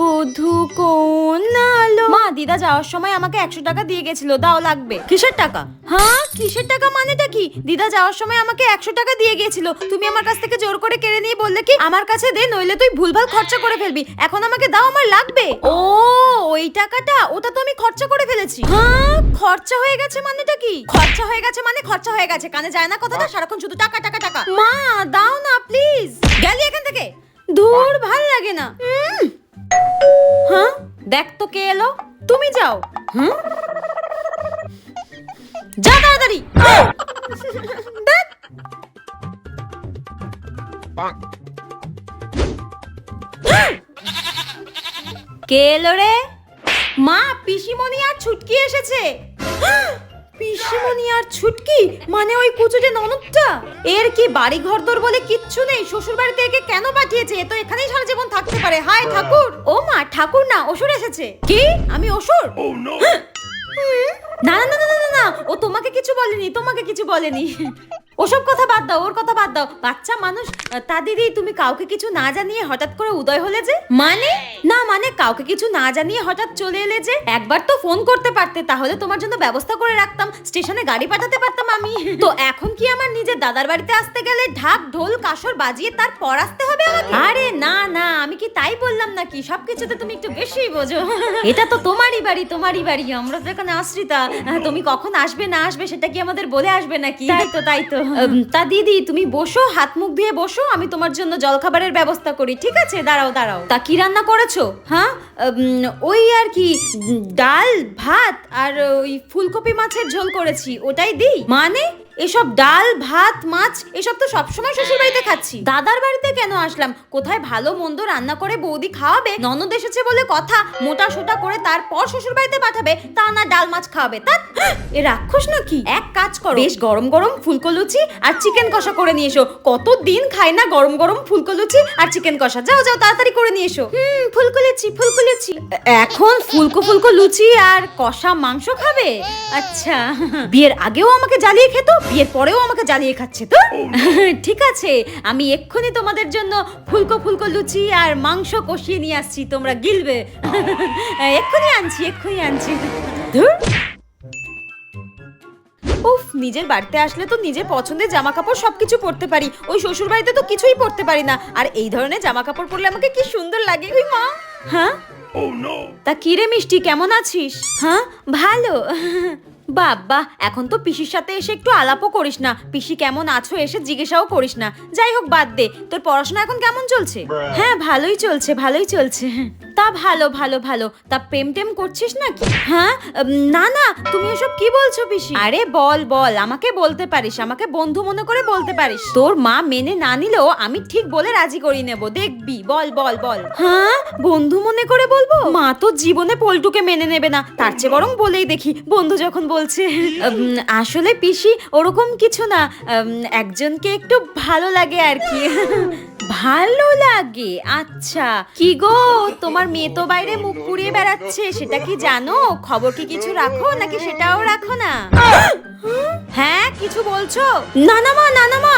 বধু কোন আলো? মা দিদা যাওয়ার সময় আমাকে একশো টাকা দিয়ে গেছিল দাও লাগবে। কিসের টাকা? হ্যাঁ কিসের টাকা মানেটা কি? দিদা যাওয়ার সময় আমাকে একশো টাকা দিয়ে গিয়েছিল তুমি আমার কাছ থেকে জোর করে কেড়ে নিয়ে বললে কি আমার কাছে দে নইলে তুই ভুলভাল খরচা করে ফেলবি। এখন আমাকে দাও আমার লাগবে। ও ওই টাকাটা? ওটা তো আমি খরচা করে ফেলেছি। হ্যাঁ খরচা হয়ে গেছে মানেটা কি? খরচা হয়ে গেছে মানে খরচা হয়ে গেছে। কানে যায় না কথাটা সারাক্ষণ শুধু টাকা টাকা টাকা। মা দাও না প্লিজ। গেলি এখান থেকে? দূর ভালো লাগে না। উম। হ্যাঁ দেখ তো কে এলো। তুমি যাও। হুম? যা তাড়াতাড়ি। ধ্যাৎ। কে এলো রে? মা, পিসিমণি আর ছুটকি এসেছে। পিসিমণি আর ছুটকি? মানে ওই কুচুটে ননদটা? এর কি বাড়ি ঘর দর বলে কিচ্ছু নেই? শ্বশুর বাড়িতে একে কেন পাঠিয়েছে? এ তো এখানেই সারা জীবন থাকতে পারে। হায় ঠাকুর! ও মা ঠাকুর না অসুর এসেছে। কি? আমি অসুর? না না না না না না ও তোমাকে কিছু বলেনি তোমাকে কিছু বলেনি। ওসব কথা বাদ দাও ওর কথা বাদ দাও। বাচ্চা মানুষ তা দিদি তুমি কাউকে কিছু না জানিয়ে হঠাৎ করে উদয় হলে যে? মানে? মানে কাউকে কিছু না জানিয়ে হঠাৎ চলে এলে যে একবার তো ফোন করতে পারতে তাহলে তোমার জন্য ব্যবস্থা করে রাখতাম স্টেশনে গাড়ি পাঠাতে পারতাম আমি। তো এখন কি আমার নিজের দাদার বাড়িতে আসতে গেলে ঢাক ঢোল কাসর বাজিয়ে তারপর আসতে হবে আমাকে? আরে না না আমি কি তাই বললাম নাকি? সবকিছুতে তুমি একটু বেশি বোঝো। এটা তো তোমারই বাড়ি তোমারই বাড়ি আমরা তো এখানে আশ্রিতা। তুমি কখন আসবে না আসবে সেটা কি আমাদের বলে আসবে নাকি? তাই তো তাই তো। তা দিদি তুমি বসো হাত মুখ দিয়ে বসো আমি তোমার জন্য জলখাবারের ব্যবস্থা করি ঠিক আছে? দাঁড়াও দাঁড়াও। তা কি রান্না করেছ? হ্যাঁ ওই আর কি ডাল, ভাত আর ওই ফুলকপি মাছের ঝোল করেছি, ওটাই দিই। মানে এসব ডাল ভাত মাছ এসব তো সবসময় শ্বশুর বাড়িতে খাচ্ছি। দাদার বাড়িতে কেন আসলাম? কোথায় ভালো মন্দ রান্না করে বৌদি খাওয়াবে? ননদ এসেছে বলে কথা মোটা সোটা করে তারপর শ্বশুর বাড়িতে পাঠাবে তা না ডাল মাছ খাওয়াবে। তা এ রাক্ষস নাকি? এক কাজ করো। বেশ গরম গরম ফুলকো লুচি আর চিকেন কষা করে নিয়ে এসো। কত দিন খাই না গরম গরম ফুলকো লুচি আর চিকেন কষা। যাও যাও তাড়াতাড়ি করে নিয়ে এসো। হুম ফুলকো লুচি ফুলকো লুচি এখন ফুলকো ফুলকো লুচি আর কষা মাংস খাবে? আচ্ছা। বিয়ের আগেও আমাকে জ্বালিয়ে খেত? বিয়ের পরেও আমাকে জ্বালিয়ে খাচ্ছে তো? ঠিক আছে আমি এক্ষুনি তোমাদের জন্য ফুলকো ফুলকো লুচি আর মাংস কষিয়ে নিয়ে আসছি তোমরা গিলবে। এক্ষুনি আনছি এক্ষুনি আনছি। ধুর। উফ নিজের বাড়িতে আসলে তো নিজের পছন্দের জামা কাপড় সবকিছু পরতে পারি। ওই শ্বশুর বাড়িতে তো কিছুই পরতে পারি না। আর এই ধরনের জামা কাপড় পরলে আমাকে কি সুন্দর লাগে ওই মা। হ্যাঁ? তা কিরে মিষ্টি কেমন আছিস? হ্যাঁ? ভালো। বাবা এখন তো পিসির সাথে এসে একটু আলাপও করিস না। পিসি কেমন আছো এসে জিজ্ঞাসাও করিস না। যাই হোক বাদ দে। তোর পড়াশোনা এখন কেমন চলছে? হ্যাঁ ভালোই চলছে ভালোই চলছে। তা ভালো ভালো ভালো। তা প্রেম টেম করছিস নাকি? হ্যাঁ? না না, তুমি এসব কি বলছো পিসি? আরে বল বল, আমাকে বলতে পারিস, আমাকে বন্ধু মনে করে বলতে পারিস। তোর মা মেনে না নিলেও আমি ঠিক বলে রাজি করিয়ে নেব, দেখবি, বল বল বল। হ্যাঁ? বন্ধু মনে করে বলব? মা তো জীবনে পল্টুকে মেনে নেবে না, তার চেয়ে বরং বলেই দেখি, বন্ধু যখন বলছে। আসলে পিসি, ওরকম কিছু না একজনকে একটু ভালো লাগে আর কি। ভালো লাগে। আচ্ছা কি গো, তোমার মেয়ে তো বাইরে মুখ পুড়িয়ে বেড়াচ্ছে, সেটা কি জানো? খবর কি কিছু রাখো, নাকি সেটাও রাখো না? হ্যাঁ কিছু বলছো? না না মা, না না মা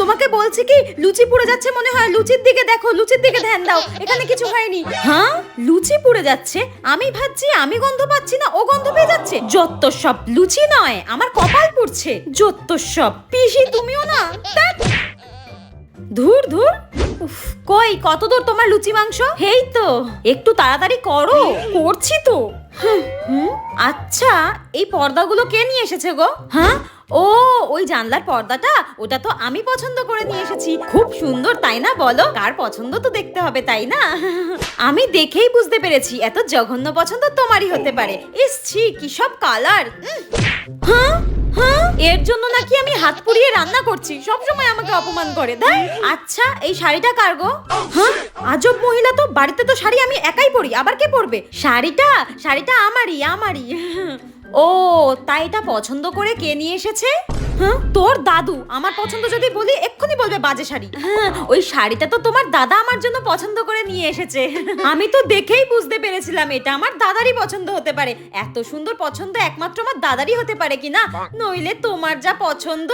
তোমাকে বলছি কি, লুচি পুড়ে যাচ্ছে মনে হয়, লুচির দিকে দেখো, লুচির দিকে ধ্যান দাও, এখানে কিছু হয়নি। হ্যাঁ লুচি পুড়ে যাচ্ছে, আমি ভাবছি, আমি গন্ধ পাচ্ছি না, ও গন্ধ পেয়ে যাচ্ছে। যত সব লুচি নয়, আমার কপাল পুড়ছে, যত সব। পিসি, তুমিও না ধুর ধুর। উফ, কই কত দূর তোমার লুচি মাংস? হেই তো একটু তাড়াতাড়ি করো। করছি তো। হুম, আচ্ছা এই পর্দাগুলো কে নিয়ে এসেছে গো? হ্যাঁ? ও ওই জানলার পর্দাটা ওটা তো আমি পছন্দ করে নিয়ে এসেছি। খুব সুন্দর তাই না বলো? কার পছন্দ তো দেখতে হবে তাই না? আমি দেখেই বুঝতে পেরেছি এত জঘন্য পছন্দ তোমারই হতে পারে। ইস ছি কি সব কালার হ্যাঁ? এর জন্য নাকি আমি হাত পুড়িয়ে রান্না করছি। সব সময় আমাকে অপমান করে দেয় আচ্ছা এই শাড়িটা কার গো? হ্যাঁ? আজব মহিলা তো, বাড়িতে তো শাড়ি আমি একাই পরি, আবার কে পরবে? শাড়িটা? শাড়িটা আমারই আমারই। ও, তাই এটা পছন্দ করে কে নিয়ে এসেছে? হ্যাঁ? তোর দাদু আমার পছন্দ যদি বলি এক্ষুনি বলবে বাজে শাড়ি। হ্যাঁ ওই শাড়িটা তো তোমার দাদা আমার জন্য পছন্দ করে নিয়ে এসেছে। আমি তো দেখেই বুঝতে পেরেছিলাম এটা আমার দাদারই পছন্দ হতে পারে। এত সুন্দর পছন্দ একমাত্র আমার দাদারই হতে পারে কি না? নইলে তোমার যা পছন্দ।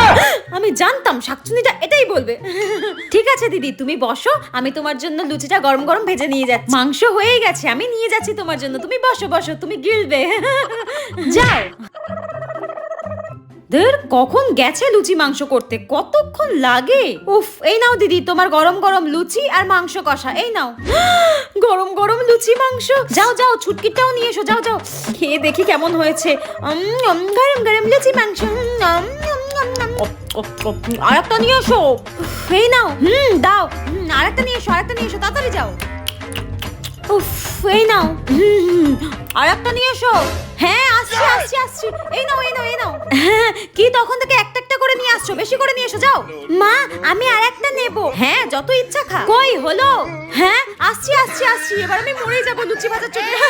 আমি জানতাম শাকচুনিটা এটাই বলবে। ঠিক আছে দিদি তুমি বসো আমি তোমার জন্য লুচিটা গরম গরম ভেজে নিয়ে যাচ্ছি। মাংস হয়েই গেছে আমি নিয়ে যাচ্ছি তোমার জন্য। তুমি বসো বসো তুমি গিলবে। যাও। দের কখন গেছে লুচি মাংস করতে? কতক্ষণ লাগে? উফ এই নাও দিদি তোমার গরম গরম লুচি আর মাংস কষা এই নাও। গরম গরম লুচি মাংস। যাও যাও ছুটকিটাও নিয়ে এসো যাও যাও। খেয়ে দেখি কেমন হয়েছে। গরম গরম লুচি মাংস আরেকটা নিয়ে এসো। এই নাও হুম দাও। আরেকটা নিয়ে এসো আরেকটা নিয়ে এসো তাড়াতাড়ি যাও। উফ এই নাও হুম, হুম, আর একটা নিয়ে এসো। হ্যাঁ আসছি আসছি আসছি। এই নাও এই নাও এই নাও। হ্যাঁ কি তখন থেকে একটা একটা করে নিয়ে আসছো? বেশি করে নিয়ে এসো যাও। মা আমি আর একটা নেব। হ্যাঁ যত ইচ্ছা খা। কই হলো? হ্যাঁ আসছি আসছি আসছি। এবার আমি মরেই যাব লুচি ভাজার চোখে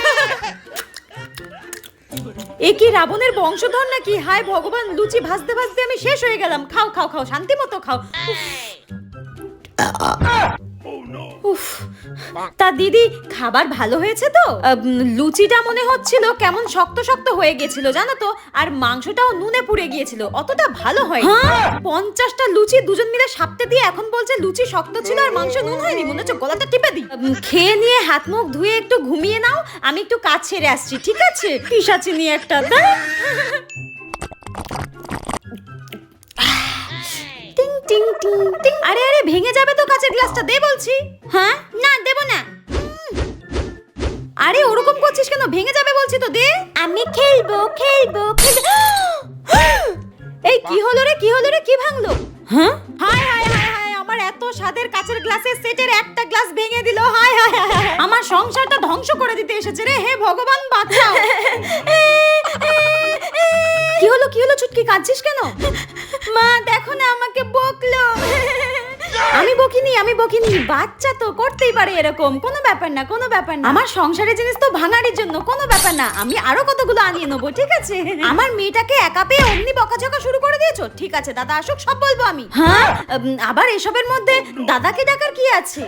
এ কি রাবণের বংশধর নাকি? হায় ভগবান লুচি ভাজতে ভাজতে আমি শেষ হয়ে গেলাম। খাও খাও খাও শান্তি মতো খাও। উফ। উফ তা দিদি খাবার ভালো হয়েছে তো? লুচিটা মনে হচ্ছিল কেমন শক্ত শক্ত হয়ে গেছিল জানো তো? আর মাংসটাও নুনে পুড়ে গিয়েছিল অতটা ভালো হয়। পঞ্চাশটা লুচি দুজন মিলে সাপতে দিয়ে এখন বলছে লুচি শক্ত ছিল আর মাংস নুন হয়নি মনে হচ্ছে গলাটা টিপে দিই। খেয়ে নিয়ে হাত মুখ ধুয়ে একটু ঘুমিয়ে নাও আমি একটু কাজ ছেড়ে আসছি ঠিক আছে? পিসাচি নিয়ে একটা টিং টিং টিং। আরে আরে ভেঙে যাবে তো কাঁচের গ্লাসটা দে বলছি। হ্যাঁ? না দেব না। আরে ওরকম করছিস কেন? ভেঙে যাবে বলছি তো দে। আমি খেলব খেলব এই কি হলো রে কি হলো রে কি ভাঙলো? হ্যাঁ? হায় হায় হায় হায় আমার এত স্বাদের কাচের গ্লাসের সেটের একটা গ্লাস ভেঙে দিল হায় হায় হায়। আমার সংসারটা ধ্বংস করে দিতে এসেছে রে হে ভগবান বাঁচাও। কি হলো কি হলো ছুটকি কাঁদছিস কেন? মা দেখো না আমাকে বকলো। আমি বকিনি আমি বকিনি বাচ্চা তো করতেই পারে এরকম। কোনো ব্যাপার না কোনো ব্যাপার না। আমার সংসারের জিনিস তো ভাঙাড়ির জন্য কোনো ব্যাপার না। আমি আরও কতগুলো আনিয়ে নেব ঠিক আছে? আমার মেয়েটাকে একা পেয়ে অমনি বকাঝকা শুরু করে দিয়েছ? ঠিক আছে দাদা আসুক সব বলব আমি। হ্যাঁ? আবার এসবের মধ্যে দাদাকে ডাকার কি আছে?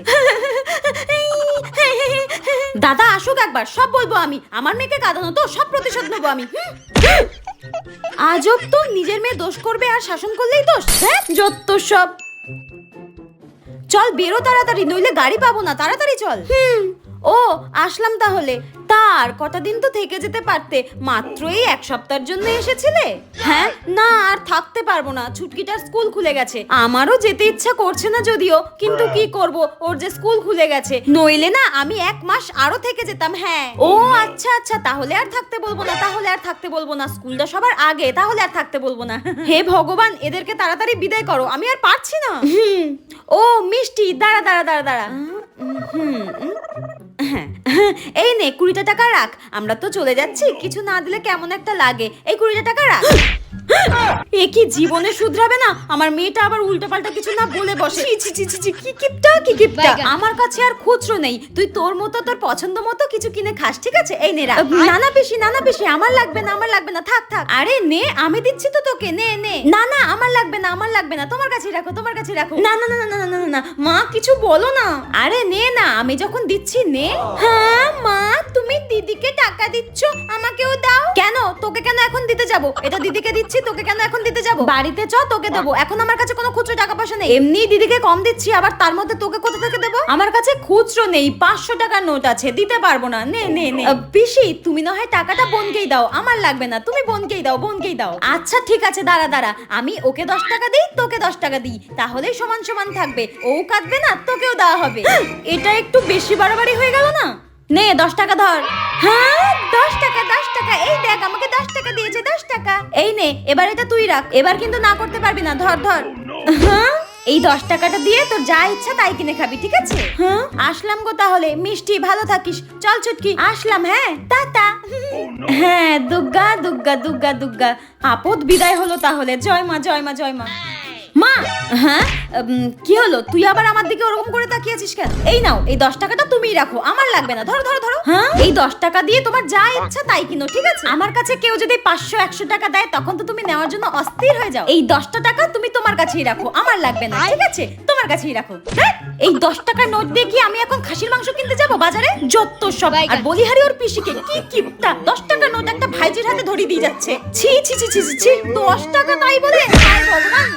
দাদা আসুক একবার সব বলব আমি। আমার মেয়েকে কাঁদানো তো সব প্রতিশোধ নেব আমি? আজব তো নিজের মেয়ে দোষ করবে আর শাসন করলেই দোষ। হ্যাঁ যত সব। চল বেরো তাড়াতাড়ি নইলে গাড়ি পাবো না তাড়াতাড়ি চল। হুম। ও আসলাম তাহলে। তার কটা দিন তো থেকে যেতে পারতে। মাত্রই এক সপ্তাহের জন্য এসেছিলে? হ্যাঁ? না আর থাকতে পারব না। ছুটকিটার স্কুল খুলে গেছে। আমারও যেতে ইচ্ছা করছে না যদিও কিন্তু কি করব? ওর যে স্কুল খুলে গেছে। নইলে না আমি এক মাস আরও থেকে যেতাম হ্যাঁ। ও আচ্ছা আচ্ছা তাহলে আর থাকতে বলব না তাহলে আর থাকতে বলব না। স্কুলটা সবার আগে তাহলে আর থাকতে বলব না। হে ভগবান এদেরকে তাড়াতাড়ি বিদায় করো আমি আর পারছি না। হুম। ও মিষ্টি দাঁড়া দাঁড়া দাঁড়া দাঁড়া। হুম হুম। এই নে, কুড়িটা টাকা রাখ। আমরা তো চলে যাচ্ছি। কিছু না দিলে কেমন একটা লাগে। এই কুড়িটা টাকা রাখ। এ কি জীবনে শুধরাবে না? আমার মেয়েটা আবার উল্টোপাল্টা কিছু না বলে বসে। ছি ছি ছি ছি কি কিপটা কি কিপটা। আমার কাছে আর খুচরো নেই। তুই তোর মতো তোর পছন্দ মতো কিছু কিনে খাস ঠিক আছে? এই নে আমার লাগবে না আমার লাগবে না থাক থাক। আরে নে আমি দিচ্ছি তো তোকে নে নে। না না আমার লাগবে না আমার লাগবে না তোমার কাছে রাখো তোমার কাছে রাখো। না না না না না না, মা কিছু বলো না। আরে নে না আমি যখন দিচ্ছি নে। হ্যাঁ মা তুমি দিদিকে টাকা দিচ্ছ আমাকেও দাও। কেন? তোকে কেন এখন দিতে যাব? এটা দিদিকে দিচ্ছি তোকে কেন এখন যাব? বাড়িতে চ তোকে দেবো। এখন আমার কাছে কোনো খুচরো টাকা পয়সা নেই। এমনি দিদিকে কম দিচ্ছি আবার তার মধ্যে তোকে কোথা থেকে দেবো? আমার কাছে খুচরো নেই পাঁচশো টাকার নোট আছে দিতে পারব না। নে নে নে। পিসি তুমি না হয় টাকাটা বোনকেই দাও আমার লাগবে না। তুমি বোনকেই দাও বোনকেই দাও। আচ্ছা ঠিক আছে দাঁড়া দাঁড়া। আমি ওকে দশ টাকা দিই তোকে দশ টাকা দিই। তাহলে সমান সমান থাকবে। ও কাঁদবে না তোকেও দেওয়া হবে। এটা একটু বেশি বাড়াবাড়ি হয়ে গেল না? নে দশ টাকা ধর। হ্যাঁ দশ টাকা দশ টাকা। এই নে, এবার এটা তুই রাখ। এবার কিন্তু না করতে পারবি না, ধর ধর। হ্যাঁ? এই দশ টাকাটা দিয়ে তোর যা ইচ্ছা তাই কিনে খাবি, ঠিক আছে? হ্যাঁ? আসলাম গো তাহলে। মিষ্টি, ভালো থাকিস। চল চুটকি আসলাম হ্যাঁ? টাটা। হ্যাঁ দুগ্গা দুগ্গা দুগ্গা দুগ্গা। আপদ বিদায় হলো তাহলে। জয় মা জয় মা জয় মা। মা হ্যাঁ? কি হলো? তুই আবার আমার দিকে ওরকম করে তাকিয়ে আছিস কেন? এই নাও এই দশ টাকাটা তুমিই রাখো আমার লাগবে না ধরো ধরো ধরো। হ্যাঁ? এই দশ টাকা দিয়ে তোমার যা ইচ্ছা তাই কিনো ঠিক আছে? আমার কাছে কেউ যদি পাঁচশো একশো টাকা দেয় তখন তো তুমি নেওয়ার জন্য অস্থির হয়ে যাও। এই দশটা টাকা তুমি তোমার কাছেই রাখো আমার লাগবে না ঠিক আছে? তোমার কাছেই রাখো। ধ্যাৎ, এই দশ টাকার নোট দিয়ে কি আমি এখন খাসির মাংস কিনতে যাব বাজারে? যত সব। আর বলিহারি ওর পিসিকে কি কিপটা? দশ টাকার নোট একটা ভাইজির হাতে ধরিয়ে দিয়ে যাচ্ছে। ছি ছি ছি ছি ছি, ছি দশ টাকা তাই বলে? ভগবান